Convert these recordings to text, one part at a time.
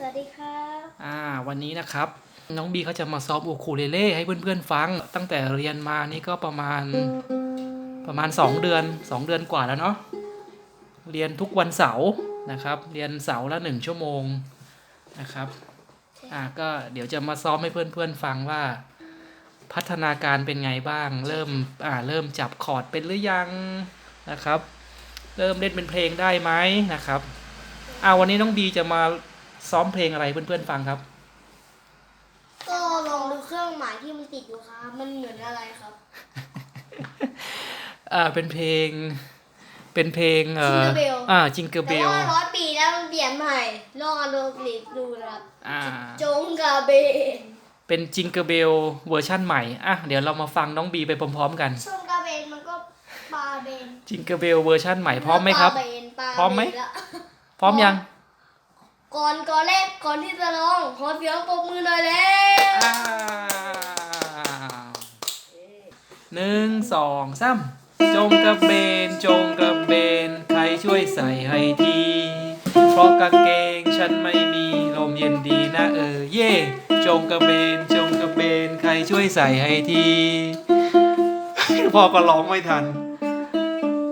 สวัสดีครับอ่าวันนี้นะครับ น้องบีเขาจะมาซ้อมอูคูเลเล่ให้เพื่อนๆฟัง ตั้งแต่เรียนมานี่ก็ประมาณประมาณ 2 เดือน 2 เดือนกว่าแล้วเนาะเรียนทุกวันเสาร์นะครับ เรียนเสาร์ละหนึ่งชั่วโมงนะครับอ่าก็เดี๋ยวจะมาซ้อมให้เพื่อนๆฟังว่า พัฒนาการเป็นไงบ้าง เริ่มอ่าเริ่มจับคอร์ดเป็นหรือยังนะครับ เริ่มเล่นเป็นเพลงได้ไหมนะครับอ่าวันนี้น้องบีจะมา ซ้อมเพลงอะไรเพื่อนๆฟังครับ ก็ลองดูเครื่องหมายที่มันติดอยู่ครับ มันเหมือนอะไรครับ อ่าเป็นเพลง เป็นเพลงเอ่อ Jingle Bell อ่าจิงเกอร์เบแต่ล ว่าร้อยปีแล้วมันเปลี่ยนใหม่ลองเอาดูลิดูนะครับ อ่า จงกาเบนเป็นจิงเกอร์เบลเวอร์ชั่นใหม่ อะ เดี๋ยวเรามาฟังน้องบีไปพร้อมๆกันจงกาเบนมันก็ปลาเบนจิงเกอร์เบลเวอร์ชั่นใหม่พร้อมไหมครับ ปลาเบนปลาเบนพร้อมไหม แล้วพร้อมยัง ก่อนก่อนแรกก่อนที่จะร้อง ขอเสียงปรบมือหน่อยแล้วอ้าวหนึ่งสองสามจงกระเบนจงกระเบน ใครช่วยใส่ให้ที เพราะกางเกงฉันไม่มีลมเย็นดีนะเออเย่จงกระเบนจงกระเบน ใครช่วยใส่ให้ที พ่อก็ร้องไม่ทัน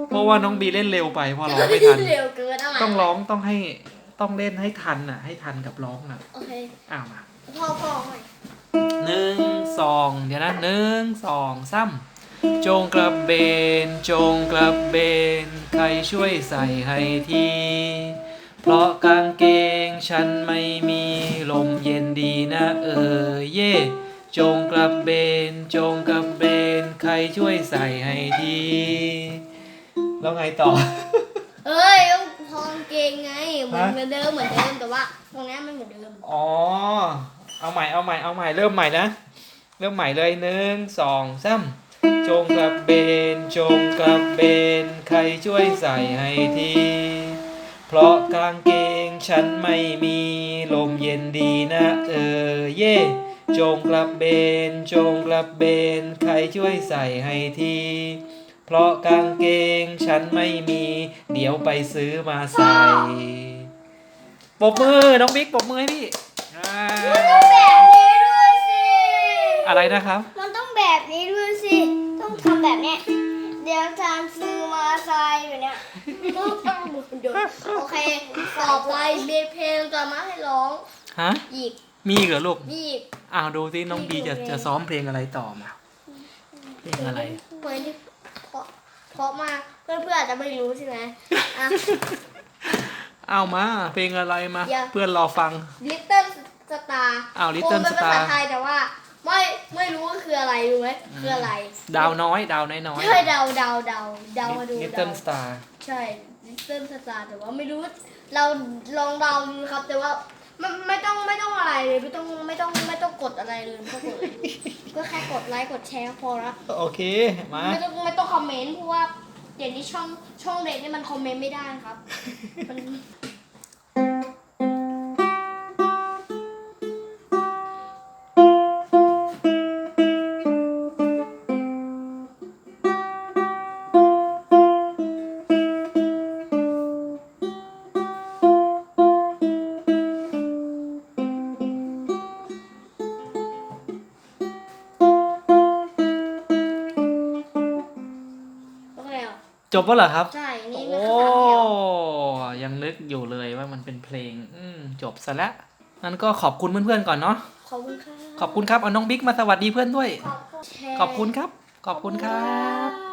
เพราะว่าน้องบีเล่นเร็วไปพ่อร้องไม่ทัน เร็วเกินเอาใหม่ ต้องร้องต้องให้ ต้องเล่นให้ทันอะ ให้ทันกับร้องอะโอเคอ้าวมาพ่อพ่อใหม่หนึ่งสองเดี๋ยวนะหนึ่งสองสามจงกระเบน จงกระเบน ใครช่วยใส่ให้ที เพราะกางเกงฉันไม่มีลมเย็นดีนะเออเย่จงกระเบน จงกระเบน ใครช่วยใส่ให้ที แล้วไงต่อ เอ้ยต้องพองเกงไงเห มือนฮะ เหมือนเดิมเหมือนเดิมแต่ว่า ตรงนี้ไม่เหมือนเดิมอ๋อ เอาใหม่ เอาใหม่ เอาใหม่ เริ่มใหม่นะ เริ่มใหม่เลยหนึ่งสองสามจงกระเบน จงกระเบน ใครช่วยใส่ให้ที เพราะกางเกงฉันไม่มี ลมเย็นดีนะเออเย่จงกระเบน จงกระเบน ใครช่วยใส่ให้ที เพราะกางเกงฉันไม่มี เดี๋ยวไปซื้อมาใส่ ปรบมือน้องบิ๊กปรบมือให้พี่อ่าแบบนี้ด้วยสิ อะไรนะครับ มันต้องแบบนี้ด้วยสิ ต้องทำแบบเนี้ย เดี๋ยวจานซื้อมาใส่แบบเนี้ยต้องต้องหมุนดูโอเคต่อไปมีเพลงจะมาให้ร้องฮะ อีกมีอีกเหรอลูก อีกอ้าวดูสิน้องบีจะมีอีกจะซ้อมเพลงอะไรต่อมา เพลงอะไร เพลงที่เพราะเพราะมากเพื่อนเพื่อนๆอาจจะไม่รู้ใช่ไหมอะ เอามาเพลงอะไรมา อย่า เพื่อนรอฟัง Little Star อ้าวค Little งเป็นภาษา Star ไทยแต่ว่า ไม่ไม่รู้ว่าคืออะไรรู้ไหมคืออะไรดาวน้อย ดาวน้อยน้อยใช่เดาเดาเดาเดามาดูนิตเดาเติ้ลสตาร์ใช่ Little Star แต่ว่าไม่รู้ เราลองเดาดูครับ แต่ว่าไม่ไม่ต้องไม่ต้องอะไรเลยไม่ต้องไม่ต้องไม่ต้องกดอะไรเลยไม่ต้องกดเลยก็แค่กดไลค์กดแชร์ก็พอละโอเค มา ไม่ต้องไม่ต้องคอมเมนต์เพราะว่า เดี๋ยวนี้ช่องช่องเด็กนี่มันคอมเมนต์ไม่ได้ครับมัน จบแล้วเหรอครับ ใช่ นี่โอ้มันคือสามแถวยังนึกอยู่เลยว่ามันเป็นเพลง อืมจบซะแล้วงั้นก็ขอบคุณเพื่อนๆก่อนเนาะ ขอบคุณครับขอบคุณครับ เอาน้องบิ๊กมาสวัสดีเพื่อนด้วย ขอบคุณแชร์ขอบคุณครับ ขอบคุณครับ